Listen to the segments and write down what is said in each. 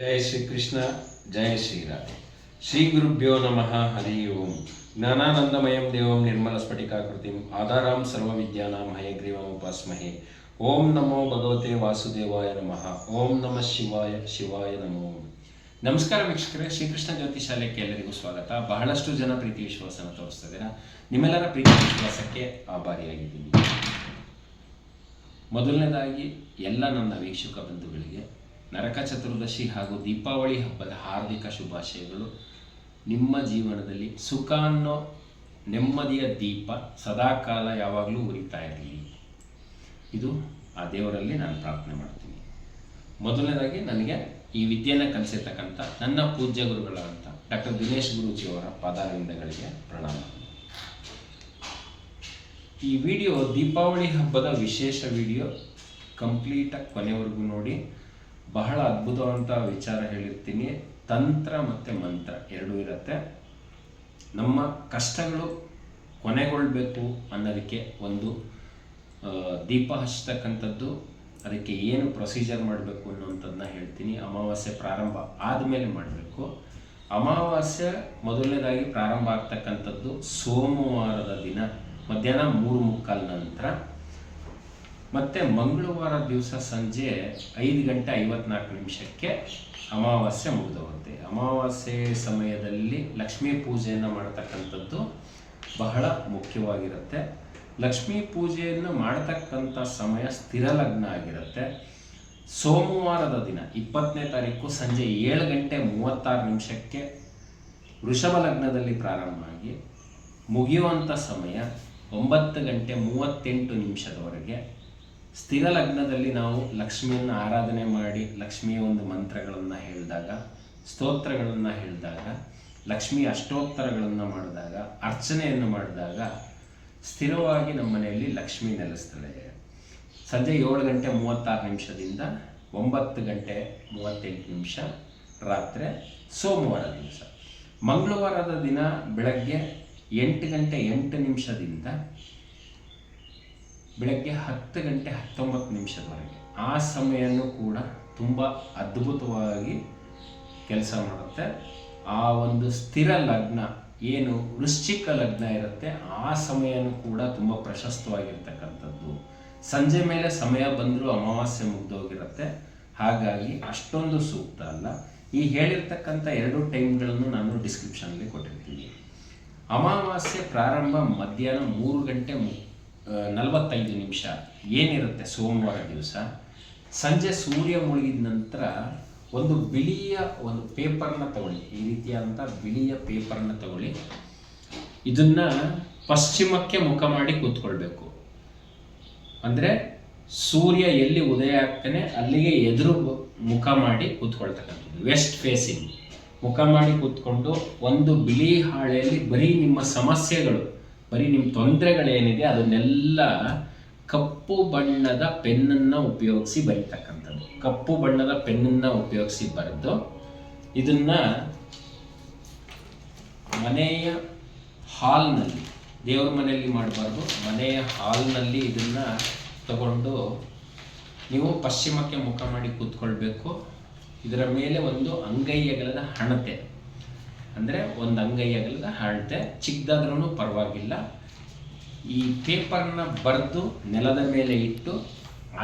ಜಯ ಶ್ರೀ ಕೃಷ್ಣ ಜಯ ಶ್ರೀರಾಮ್. ಶ್ರೀ ಗುರುಭ್ಯೋ ನಮಃ, ಹರಿ ಓಂ. ಜ್ಞಾನಾನಂದಮಯಂ ದೇವಂ ನಿರ್ಮಲ ಸ್ಫಟಿಕಾಕೃತಿಂ. ಆಧಾರಾಂ ಸರ್ವವಿದ್ಯಾನಾಂ ಹಯಗ್ರೀವಂ ಉಪಾಸ್ಮಹೇ. ಓಂ ನಮೋ ಭಗವತೆ ವಾಸುದೇವಾಯ ನಮಃ. ಓಂ ನಮಃ ಶಿವಾಯ ಶಿವಾಯ ನಮೋ. ನಮಸ್ಕಾರ ವೀಕ್ಷಕರೇ, ಶ್ರೀಕೃಷ್ಣ ಜ್ಯೋತಿ ಶಾಲೆಗೆ ಎಲ್ಲರಿಗೂ ಸ್ವಾಗತ. ಬಹಳಷ್ಟು ಜನ ಪ್ರೀತಿ ವಿಶ್ವಾಸನ ತೋರಿಸ್ತಾ ನಿಮ್ಮೆಲ್ಲರ ಪ್ರೀತಿ ವಿಶ್ವಾಸಕ್ಕೆ ಆಭಾರಿಯಾಗಿದ್ದೀನಿ. ಮೊದಲನೇದಾಗಿ, ಎಲ್ಲ ನನ್ನ ವೀಕ್ಷಕ ಬಂಧುಗಳಿಗೆ ನರಕ ಚತುರ್ದಶಿ ಹಾಗೂ ದೀಪಾವಳಿ ಹಬ್ಬದ ಹಾರ್ದಿಕ ಶುಭಾಶಯಗಳು. ನಿಮ್ಮ ಜೀವನದಲ್ಲಿ ಸುಖ ಅನ್ನೋ ನೆಮ್ಮದಿಯ ದೀಪ ಸದಾಕಾಲ ಯಾವಾಗಲೂ ಉರಿತಾ ಇರಲಿ. ಇದು ಆ ದೇವರಲ್ಲಿ ನಾನು ಪ್ರಾರ್ಥನೆ ಮಾಡ್ತೀನಿ. ಮೊದಲನೇದಾಗಿ ನನಗೆ ಈ ವಿದ್ಯೆಯನ್ನು ಕಲಿಸಿರ್ತಕ್ಕಂಥ ನನ್ನ ಪೂಜ್ಯ ಗುರುಗಳಾದಂಥ ಡಾಕ್ಟರ್ ದಿನೇಶ್ ಗುರೂಜಿಯವರ ಪಾದಾರವಿಂದಗಳಿಗೆ ಪ್ರಣಾಮ. ಈ ವಿಡಿಯೋ ದೀಪಾವಳಿ ಹಬ್ಬದ ವಿಶೇಷ ವಿಡಿಯೋ ಕಂಪ್ಲೀಟಾಗಿ ಕೊನೆವರೆಗೂ ನೋಡಿ. ಬಹಳ ಅದ್ಭುತವಂತ ವಿಚಾರ ಹೇಳಿರ್ತೀನಿ. ತಂತ್ರ ಮತ್ತು ಮಂತ್ರ ಎರಡೂ ಇರುತ್ತೆ. ನಮ್ಮ ಕಷ್ಟಗಳು ಕೊನೆಗೊಳ್ಳಬೇಕು ಅನ್ನೋದಕ್ಕೆ ಒಂದು ದೀಪ ಹಚ್ಚತಕ್ಕಂಥದ್ದು, ಅದಕ್ಕೆ ಏನು ಪ್ರೊಸೀಜರ್ ಮಾಡಬೇಕು ಅನ್ನೋಂಥದ್ದನ್ನ ಹೇಳ್ತೀನಿ. ಅಮಾವಾಸ್ಯೆ ಪ್ರಾರಂಭ ಆದಮೇಲೆ ಮಾಡಬೇಕು. ಅಮಾವಾಸ್ಯೆ ಮೊದಲನೇದಾಗಿ ಪ್ರಾರಂಭ ಆಗ್ತಕ್ಕಂಥದ್ದು ಸೋಮವಾರದ ದಿನ, ಮಧ್ಯಾಹ್ನ ಮೂರು ಮುಕ್ಕಾಲ್ ನಂತರ. ಮತ್ತು ಮಂಗಳವಾರ ದಿವಸ ಸಂಜೆ ಐದು ಗಂಟೆ ಐವತ್ನಾಲ್ಕು ನಿಮಿಷಕ್ಕೆ ಅಮಾವಾಸ್ಯೆ ಮುಗಿದೋಗುತ್ತೆ ಅಮಾವಾಸ್ಯೆ ಸಮಯದಲ್ಲಿ ಲಕ್ಷ್ಮೀ ಪೂಜೆಯನ್ನು ಮಾಡ್ತಕ್ಕಂಥದ್ದು ಬಹಳ ಮುಖ್ಯವಾಗಿರುತ್ತೆ. ಲಕ್ಷ್ಮೀ ಪೂಜೆಯನ್ನು ಮಾಡತಕ್ಕಂಥ ಸಮಯ ಸ್ಥಿರ ಲಗ್ನ ಆಗಿರುತ್ತೆ. ಸೋಮವಾರದ ದಿನ, ಇಪ್ಪತ್ತನೇ ತಾರೀಕು ಸಂಜೆ ಏಳು ಗಂಟೆ ಮೂವತ್ತಾರು ನಿಮಿಷಕ್ಕೆ ವೃಷಭ ಲಗ್ನದಲ್ಲಿ ಪ್ರಾರಂಭ ಆಗಿ ಮುಗಿಯುವಂಥ ಸಮಯ ಒಂಬತ್ತು ಗಂಟೆ ಮೂವತ್ತೆಂಟು ನಿಮಿಷದವರೆಗೆ ಸ್ಥಿರ ಲಗ್ನದಲ್ಲಿ ನಾವು ಲಕ್ಷ್ಮಿಯನ್ನು ಆರಾಧನೆ ಮಾಡಿ ಲಕ್ಷ್ಮಿಯ ಒಂದು ಮಂತ್ರಗಳನ್ನು ಹೇಳಿದಾಗ, ಸ್ತೋತ್ರಗಳನ್ನು ಹೇಳಿದಾಗ, ಲಕ್ಷ್ಮಿ ಅಷ್ಟೋತ್ತರಗಳನ್ನು ಮಾಡಿದಾಗ, ಅರ್ಚನೆಯನ್ನು ಮಾಡಿದಾಗ ಸ್ಥಿರವಾಗಿ ನಮ್ಮ ಮನೆಯಲ್ಲಿ ಲಕ್ಷ್ಮಿ ನೆಲೆಸ್ತಾಳೆ. ಸಂಜೆ ಏಳು ಗಂಟೆ ಮೂವತ್ತಾರು ನಿಮಿಷದಿಂದ ಒಂಬತ್ತು ಗಂಟೆ ಮೂವತ್ತೆಂಟು ನಿಮಿಷ ರಾತ್ರಿ ಸೋಮವಾರ ದಿವಸ. ಮಂಗಳವಾರದ ದಿನ ಬೆಳಗ್ಗೆ ಎಂಟು ಗಂಟೆ ಎಂಟು ನಿಮಿಷದಿಂದ ಬೆಳಗ್ಗೆ ಹತ್ತು ಗಂಟೆ ಹತ್ತೊಂಬತ್ತು ನಿಮಿಷದವರೆಗೆ. ಆ ಸಮಯನೂ ಕೂಡ ತುಂಬ ಅದ್ಭುತವಾಗಿ ಕೆಲಸ ಮಾಡುತ್ತೆ. ಆ ಒಂದು ಸ್ಥಿರ ಲಗ್ನ ಏನು ವೃಶ್ಚಿಕ ಲಗ್ನ ಇರುತ್ತೆ ಆ ಸಮಯನೂ ಕೂಡ ತುಂಬ ಪ್ರಶಸ್ತವಾಗಿರ್ತಕ್ಕಂಥದ್ದು. ಸಂಜೆ ಮೇಲೆ ಸಮಯ ಬಂದರೂ ಅಮಾವಾಸ್ಯೆ ಮುಗ್ದೋಗಿರುತ್ತೆ. ಹಾಗಾಗಿ ಅಷ್ಟೊಂದು ಸೂಕ್ತ ಅಲ್ಲ. ಈ ಹೇಳಿರ್ತಕ್ಕಂಥ ಎರಡು ಟೈಮ್ಗಳನ್ನು ನಾನು ಡಿಸ್ಕ್ರಿಪ್ಷನಲ್ಲಿ ಕೊಟ್ಟಿರ್ತೀನಿ. ಅಮಾವಾಸ್ಯೆ ಪ್ರಾರಂಭ ಮಧ್ಯಾಹ್ನ ಮೂರು ಗಂಟೆ ಮು- ಆ, ನಲವತ್ತೈದು ನಿಮಿಷ. ಏನಿರುತ್ತೆ ಸೋಮವಾರ ದಿವಸ? ಸಂಜೆ ಸೂರ್ಯ ಮುಳುಗಿದ ನಂತರ ಒಂದು ಬಿಳಿಯ ಒಂದು ಪೇಪರ್ನ ತಗೊಳ್ಳಿ. ಈ ರೀತಿಯಾದಂಥ ಬಿಳಿಯ ಪೇಪರ್ನ ತಗೊಳ್ಳಿ. ಇದನ್ನ ಪಶ್ಚಿಮಕ್ಕೆ ಮುಖ ಮಾಡಿ ಕೂತ್ಕೊಳ್ಬೇಕು. ಅಂದರೆ ಸೂರ್ಯ ಎಲ್ಲಿ ಉದಯ ಆಗ್ತಾನೆ ಅಲ್ಲಿಗೆ ಎದುರು ಮುಖ ಮಾಡಿ ಕೂತ್ಕೊಳ್ತಕ್ಕಂಥದ್ದು. ವೆಸ್ಟ್ ಫೇಸಿಂಗ್ ಮುಖ ಮಾಡಿ ಕೂತ್ಕೊಂಡು ಒಂದು ಬಿಳಿ ಹಾಳೆಯಲ್ಲಿ ಬರೀ ನಿಮ್ಮ ಸಮಸ್ಯೆಗಳು ಬರೀ ನಿಮ್ಮ ತೊಂದರೆಗಳೇನಿದೆ ಅದನ್ನೆಲ್ಲ ಕಪ್ಪು ಬಣ್ಣದ ಪೆನ್ನನ್ನು ಉಪಯೋಗಿಸಿ ಬರೀತಕ್ಕಂಥದ್ದು. ಕಪ್ಪು ಬಣ್ಣದ ಪೆನ್ನನ್ನು ಉಪಯೋಗಿಸಿ ಬರೆದು ಇದನ್ನ ಮನೆಯ ಹಾಲ್ನಲ್ಲಿ, ದೇವ್ರ ಮನೆಯಲ್ಲಿ ಮಾಡಬಾರ್ದು, ಮನೆಯ ಹಾಲ್ನಲ್ಲಿ ಇದನ್ನ ತಗೊಂಡು ನೀವು ಪಶ್ಚಿಮಕ್ಕೆ ಮುಖ ಮಾಡಿ ಕೂತ್ಕೊಳ್ಬೇಕು. ಇದರ ಮೇಲೆ ಒಂದು ಅಂಗೈ ಹಣತೆ. ಅಂದರೆ ಒಂದು ಅಂಗೈ ಅಗಲದ ಚಿಕ್ಕದಾದ್ರೂ ಪರವಾಗಿಲ್ಲ. ಈ ಪೇಪರ್ನ ಬರೆದು ನೆಲದ ಮೇಲೆ ಇಟ್ಟು,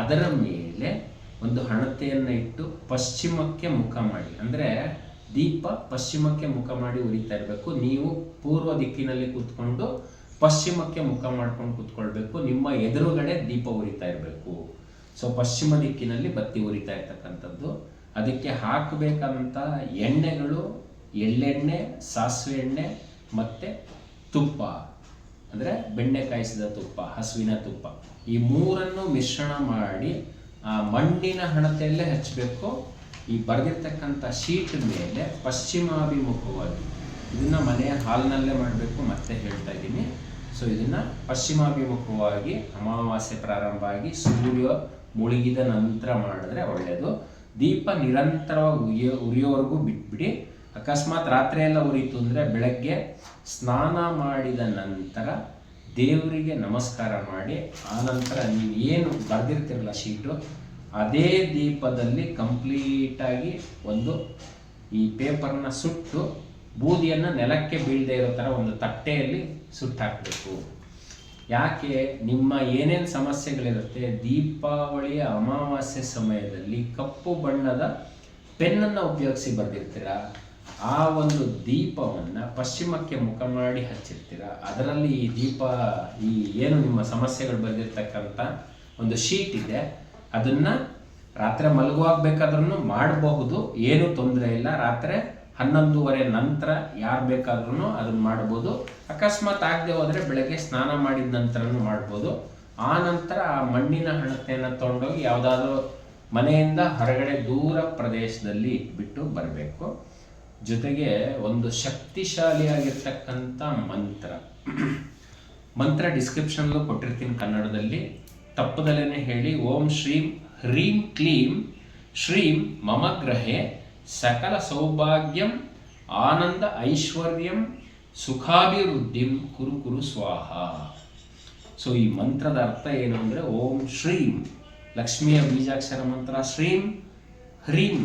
ಅದರ ಮೇಲೆ ಒಂದು ಹಣತೆಯನ್ನು ಇಟ್ಟು ಪಶ್ಚಿಮಕ್ಕೆ ಮುಖ ಮಾಡಿ. ಅಂದರೆ ದೀಪ ಪಶ್ಚಿಮಕ್ಕೆ ಮುಖ ಮಾಡಿ ಉರಿತಾ ಇರಬೇಕು. ನೀವು ಪೂರ್ವ ದಿಕ್ಕಿನಲ್ಲಿ ಕೂತ್ಕೊಂಡು ಪಶ್ಚಿಮಕ್ಕೆ ಮುಖ ಮಾಡ್ಕೊಂಡು ಕೂತ್ಕೊಳ್ಬೇಕು. ನಿಮ್ಮ ಎದುರುಗಡೆ ದೀಪ ಉರಿತಾ ಇರಬೇಕು. ಸೊ ಪಶ್ಚಿಮ ದಿಕ್ಕಿನಲ್ಲಿ ಬತ್ತಿ ಉರಿತಾ ಇರ್ತಕ್ಕಂಥದ್ದು. ಅದಕ್ಕೆ ಹಾಕಬೇಕಂತ ಎಣ್ಣೆಗಳು ಎಳ್ಳೆಣ್ಣೆ, ಸಾಸಿವೆ ಎಣ್ಣೆ ಮತ್ತು ತುಪ್ಪ. ಅಂದರೆ ಬೆಣ್ಣೆ ಕಾಯಿಸಿದ ತುಪ್ಪ, ಹಸುವಿನ ತುಪ್ಪ. ಈ ಮೂರನ್ನು ಮಿಶ್ರಣ ಮಾಡಿ ಆ ಮಣ್ಣಿನ ಹಣತೆಯಲ್ಲೇ ಹಚ್ಚಬೇಕು ಈ ಬರೆದಿರ್ತಕ್ಕಂಥ ಶೀಟ್ ಮೇಲೆ ಪಶ್ಚಿಮಾಭಿಮುಖವಾಗಿ ಇದನ್ನು ಮನೆಯ ಹಾಲ್ನಲ್ಲೇ ಮಾಡಬೇಕು, ಮತ್ತೆ ಹೇಳ್ತಾ ಇದ್ದೀನಿ. ಸೊ ಇದನ್ನು ಪಶ್ಚಿಮಾಭಿಮುಖವಾಗಿ, ಅಮಾವಾಸ್ಯೆ ಪ್ರಾರಂಭ ಆಗಿ ಸೂರ್ಯ ಮುಳುಗಿದ ನಂತರ ಮಾಡಿದ್ರೆ ಒಳ್ಳೆಯದು ದೀಪ ನಿರಂತರವಾಗಿ ಉರಿಯೋ ಉರಿಯೋವರೆಗೂ ಬಿಟ್ಬಿಡಿ. ಅಕಸ್ಮಾತ್ ರಾತ್ರಿ ಎಲ್ಲ ಉರಿತು ಅಂದರೆ ಬೆಳಗ್ಗೆ ಸ್ನಾನ ಮಾಡಿದ ನಂತರ ದೇವರಿಗೆ ನಮಸ್ಕಾರ ಮಾಡಿ ಆನಂತರ ನೀವು ಏನು ಬರೆದಿರ್ತಿರಲ್ಲ ಶೀಟು, ಅದೇ ದೀಪದಲ್ಲಿ ಕಂಪ್ಲೀಟಾಗಿ ಒಂದು ಈ ಪೇಪರ್ನ ಸುಟ್ಟು ಬೂದಿಯನ್ನು ನೆಲಕ್ಕೆ ಬೀಳದೆ ಇರೋ ಥರ ಒಂದು ತಟ್ಟೆಯಲ್ಲಿ ಸುಟ್ಟಾಕಬೇಕು. ಯಾಕೆ? ನಿಮ್ಮ ಏನೇನು ಸಮಸ್ಯೆಗಳಿರುತ್ತೆ? ದೀಪಾವಳಿಯ ಅಮಾವಾಸ್ಯೆ ಸಮಯದಲ್ಲಿ ಕಪ್ಪು ಬಣ್ಣದ ಪೆನ್ನನ್ನು ಉಪಯೋಗಿಸಿ ಬರೆದಿರ್ತೀರ? ಆ ಒಂದು ದೀಪವನ್ನು ಪಶ್ಚಿಮಕ್ಕೆ ಮುಖ ಮಾಡಿ ಹಚ್ಚಿರ್ತೀರ? ಅದರಲ್ಲಿ ಈ ದೀಪ, ಈ ಏನು ನಿಮ್ಮ ಸಮಸ್ಯೆಗಳು ಬಂದಿರತಕ್ಕಂಥ ಒಂದು ಶೀಟ್ ಇದೆ, ಅದನ್ನು ರಾತ್ರಿ ಮಲಗುವಾಗ ಬೇಕಾದ್ರೂ ಮಾಡಬಹುದು. ಏನು ತೊಂದರೆ ಇಲ್ಲ. ರಾತ್ರಿ ಹನ್ನೊಂದುವರೆ ನಂತರ ಯಾರು ಬೇಕಾದ್ರೂ ಅದನ್ನ ಮಾಡ್ಬೋದು ಅಕಸ್ಮಾತ್ ಆಗದೆ ಹೋದರೆ ಬೆಳಗ್ಗೆ ಸ್ನಾನ ಮಾಡಿದ ನಂತರನೂ ಮಾಡ್ಬೋದು. ಆ ನಂತರ ಆ ಮಣ್ಣಿನ ಹಣತೆಯನ್ನು ತೊಗೊಂಡೋಗಿ ಯಾವುದಾದ್ರೂ ಮನೆಯಿಂದ ಹೊರಗಡೆ ದೂರ ಪ್ರದೇಶದಲ್ಲಿ ಬಿಟ್ಟು ಬರಬೇಕು. ಜೊತೆಗೆ ಒಂದು ಶಕ್ತಿಶಾಲಿಯಾಗಿರ್ತಕ್ಕಂಥ ಮಂತ್ರ. ಮಂತ್ರ ಡಿಸ್ಕ್ರಿಪ್ಷನ್ಗೂ ಕೊಟ್ಟಿರ್ತೀನಿ ಕನ್ನಡದಲ್ಲಿ. ತಪ್ಪದಲ್ಲೇ ಹೇಳಿ, ಓಂ ಶ್ರೀಂ ಹ್ರೀಂ ಕ್ಲೀಂ ಶ್ರೀಂ ಮಮ ಗ್ರಹೆ ಸಕಲ ಸೌಭಾಗ್ಯಂ ಆನಂದ ಐಶ್ವರ್ಯಂ ಸುಖಾಭಿವೃದ್ಧಿಂ ಕುರು ಕುರು ಸ್ವಾಹ. ಸೊ ಈ ಮಂತ್ರದ ಅರ್ಥ ಏನು ಅಂದರೆ ಓಂ ಶ್ರೀಂ. ಲಕ್ಷ್ಮಿಯ ಬೀಜಾಕ್ಷರ ಮಂತ್ರ ಶ್ರೀಂ ಹ್ರೀಂ.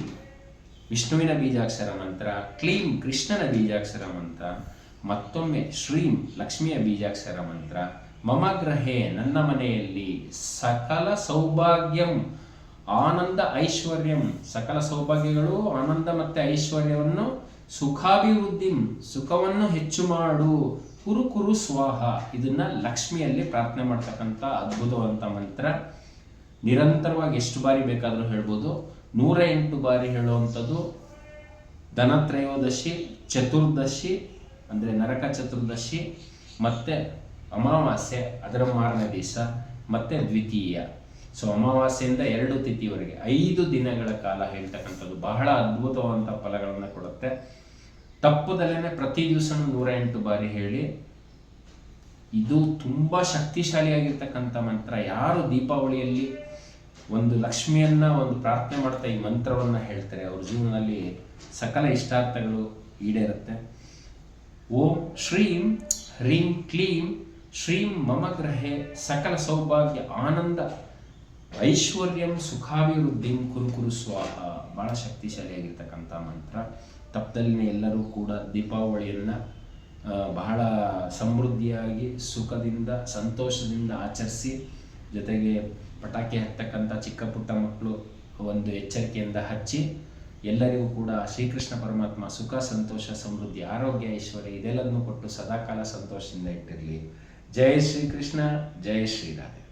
ವಿಷ್ಣುವಿನ ಬೀಜಾಕ್ಷರ ಮಂತ್ರ, ಕ್ಲೀಂ ಕೃಷ್ಣನ ಬೀಜಾಕ್ಷರ ಮಂತ್ರ, ಮತ್ತೊಮ್ಮೆ ಶ್ರೀಂ ಲಕ್ಷ್ಮಿಯ ಬೀಜಾಕ್ಷರ ಮಂತ್ರ, ಮಮ ಗ್ರಹೆ ನನ್ನ ಮನೆಯಲ್ಲಿ ಸಕಲ ಸೌಭಾಗ್ಯಂ, ಆನಂದ ಐಶ್ವರ್ಯಂ. ಸಕಲ ಸೌಭಾಗ್ಯಗಳು, ಆನಂದ ಮತ್ತು ಐಶ್ವರ್ಯವನ್ನು, ಸುಖಾಭಿವೃದ್ಧಿ, ಸುಖವನ್ನು ಹೆಚ್ಚು ಮಾಡು. ಕುರು ಕುರು ಸ್ವಾಹ. ಇದನ್ನ ಲಕ್ಷ್ಮಿಯಲ್ಲಿ ಪ್ರಾರ್ಥನೆ ಮಾಡ್ತಕ್ಕಂಥ ಅದ್ಭುತವಂತ ಮಂತ್ರ. ನಿರಂತರವಾಗಿ ಎಷ್ಟು ಬಾರಿ ಬೇಕಾದರೂ ಹೇಳ್ಬೋದು. ನೂರ ಎಂಟು ಬಾರಿ ಹೇಳುವಂಥದ್ದು ಧನತ್ರಯೋದಶಿ, ಚತುರ್ದಶಿ, ಅಂದರೆ ನರಕ ಚತುರ್ದಶಿ, ಮತ್ತು ಅಮಾವಾಸ್ಯೆ, ಅದರ ಮಾರನೇ ದಿವಸ, ಮತ್ತು ದ್ವಿತೀಯ. ಸೊ ಅಮಾವಾಸ್ಯೆಯಿಂದ ಎರಡು ತಿಥಿವರೆಗೆ, ಐದು ದಿನಗಳ ಕಾಲ ಹೇಳ್ತಕ್ಕಂಥದ್ದು ಬಹಳ ಅದ್ಭುತವಾದಂಥ ಫಲಗಳನ್ನು ಕೊಡುತ್ತೆ. ತಪ್ಪದಲ್ಲೇ ಪ್ರತಿ ದಿವಸನೂ ನೂರ ಎಂಟು ಬಾರಿ ಹೇಳಿ. ಇದು ತುಂಬ ಶಕ್ತಿಶಾಲಿಯಾಗಿರ್ತಕ್ಕಂಥ ಮಂತ್ರ. ಯಾರು ದೀಪಾವಳಿಯಲ್ಲಿ ಒಂದು ಲಕ್ಷ್ಮಿಯನ್ನ ಒಂದು ಪ್ರಾರ್ಥನೆ ಮಾಡ್ತಾ ಈ ಮಂತ್ರವನ್ನು ಹೇಳ್ತಾರೆ. ಅವ್ರ ಜೀವನದಲ್ಲಿ ಸಕಲ ಇಷ್ಟಾರ್ಥಗಳು ಈಡೇರುತ್ತೆ. ಓಂ ಶ್ರೀಂ ಹ್ರೀಂ ಕ್ಲೀಂ ಶ್ರೀಂ ಮಮ ಗ್ರಹೆ ಸಕಲ ಸೌಭಾಗ್ಯ ಆನಂದ ಐಶ್ವರ್ಯಂ ಸುಖಾಭಿವೃದ್ಧಿಂ ಕುರು ಕುರು ಸ್ವಾಹ. ಬಹಳ ಶಕ್ತಿಶಾಲಿಯಾಗಿರ್ತಕ್ಕಂಥ ಮಂತ್ರ. ತಪ್ಪದಲ್ಲಿನ ಎಲ್ಲರೂ ಕೂಡ ದೀಪಾವಳಿಯನ್ನು ಬಹಳ ಸಮೃದ್ಧಿಯಾಗಿ, ಸುಖದಿಂದ, ಸಂತೋಷದಿಂದ ಆಚರಿಸಿ ಜೊತೆಗೆ ಪಟಾಕಿ ಹತ್ತಕ್ಕಂಥ ಚಿಕ್ಕ ಪುಟ್ಟ ಮಕ್ಕಳು ಒಂದು ಎಚ್ಚರಿಕೆಯಿಂದ ಹಚ್ಚಿ ಎಲ್ಲರಿಗೂ ಕೂಡ ಶ್ರೀಕೃಷ್ಣ ಪರಮಾತ್ಮ ಸುಖ, ಸಂತೋಷ, ಸಮೃದ್ಧಿ, ಆರೋಗ್ಯ, ಐಶ್ವರ್ಯ ಇದೆಲ್ಲದನ್ನು ಕೊಟ್ಟು ಸದಾಕಾಲ ಸಂತೋಷದಿಂದ ಇಟ್ಟಿರಲಿ. ಜಯ ಶ್ರೀಕೃಷ್ಣ ಜಯ ಶ್ರೀರಾಧೆ.